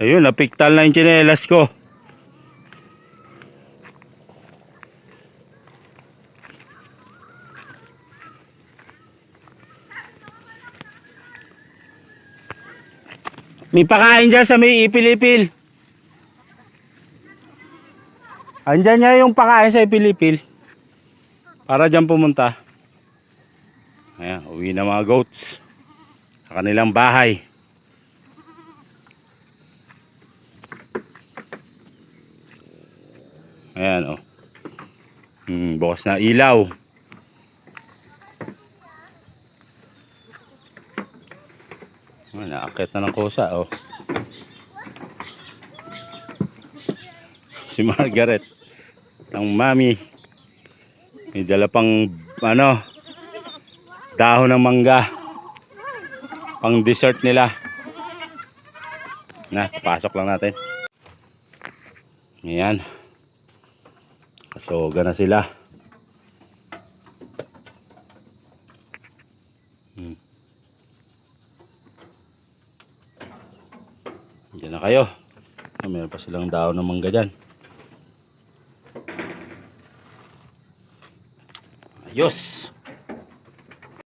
Ayun, napiktal na yung tsinelas ko. May pakain dyan sa may ipil-ipil. Andyan niya yung pakain sa ipil-ipil. Para dyan pumunta. Ayan, uwi na mga goats. Sa kanilang bahay. Ayan, oh. Hmm, bukas na ilaw. Ah, naakit na ng kusa, oh. Si Margaret, ang mami, may dala pang, ano, dahon ng mangga. Pang dessert nila. Na, pasok lang natin. Ayan. Kasoga na sila. Hmm. Diyan na kayo. Ah, Meron pa silang daon ng mangga dyan. Ayos.